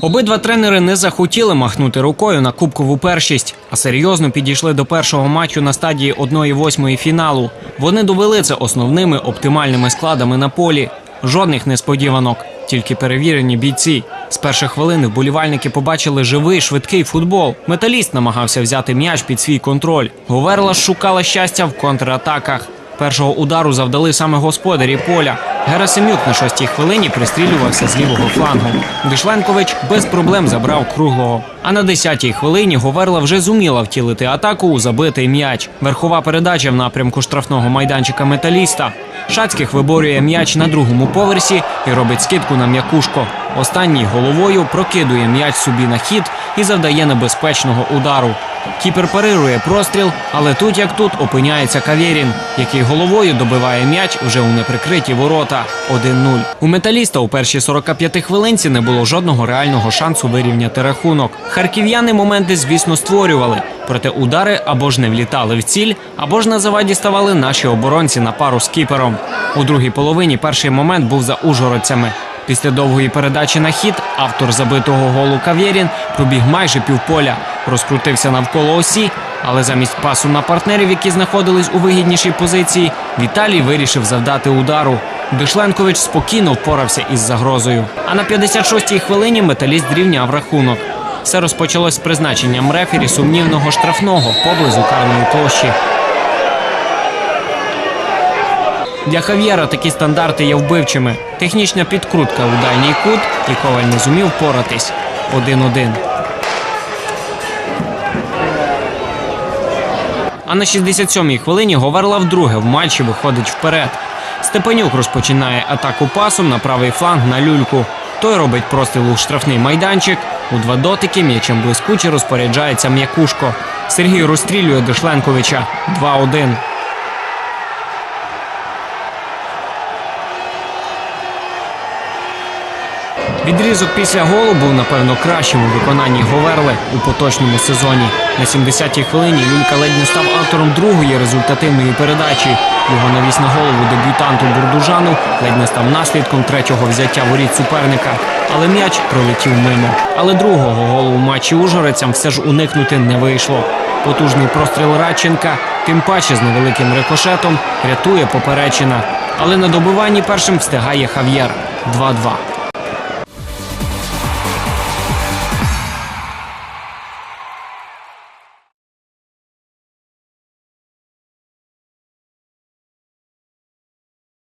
Обидва тренери не захотіли махнути рукою на кубкову першість, а серйозно підійшли до першого матчу на стадії 1-8 фіналу. Вони довели це основними оптимальними складами на полі. Жодних несподіванок, тільки перевірені бійці. З перших хвилин вболівальники побачили живий швидкий футбол. Металіст намагався взяти м'яч під свій контроль. Говерла шукала щастя в контратаках. Першого удару завдали саме господарі поля. Герасимюк на шостій хвилині пристрілювався з лівого флангу. Дишленкович без проблем забрав круглого. А на десятій хвилині Говерла вже зуміла втілити атаку у забитий м'яч. Верхова передача в напрямку штрафного майданчика металіста. Шацьких виборює м'яч на другому поверсі і робить скидку на м'якушко. Останній головою прокидує м'яч собі на хід і завдає небезпечного удару. Кіпер парирує простріл, але тут як тут опиняється Кавєрін, який головою добиває м'яч вже у неприкриті ворота 1-0. У металіста у першій 45 хвилинці не було жодного реального шансу вирівняти рахунок. Харків'яни моменти, звісно, створювали, проте удари або ж не влітали в ціль, або ж на заваді ставали наші оборонці на пару з кіпером. У другій половині перший момент був за ужгородцями. Після довгої передачі на хід автор забитого голу Кавєрін пробіг майже півполя, розкрутився навколо осі, але замість пасу на партнерів, які знаходились у вигіднішій позиції, Віталій вирішив завдати удару. Дишленкович спокійно впорався із загрозою. А на 56-й хвилині металіст зрівняв рахунок. Все розпочалось з призначенням рефері сумнівного штрафного поблизу карної площі. Для Хав'єра такі стандарти є вбивчими. Технічна підкрутка у дальній кут, і коваль не зумів поратись. 1-1. А на 67-й хвилині Говерла вдруге в матчі виходить вперед. Степанюк розпочинає атаку пасом на правий фланг на люльку. Той робить простріл у штрафний майданчик. У два дотики м'ячем блискуче розпоряджається м'якушко. Сергій розстрілює Дешленковича 2-1. Відрізок після голу був, напевно, кращим у виконанні Говерли у поточному сезоні. На 70-й хвилині Люлька ледь не став автором другої результативної передачі. Його навіс на голову дебютанту Бурдужану ледь не став наслідком третього взяття воріт суперника. Але м'яч пролетів мимо. Але другого голу у матчі ужгородцям все ж уникнути не вийшло. Потужний простріл Радченка, тим паче з невеликим рикошетом, рятує поперечина. Але на добиванні першим встигає Хав'єр 2-2.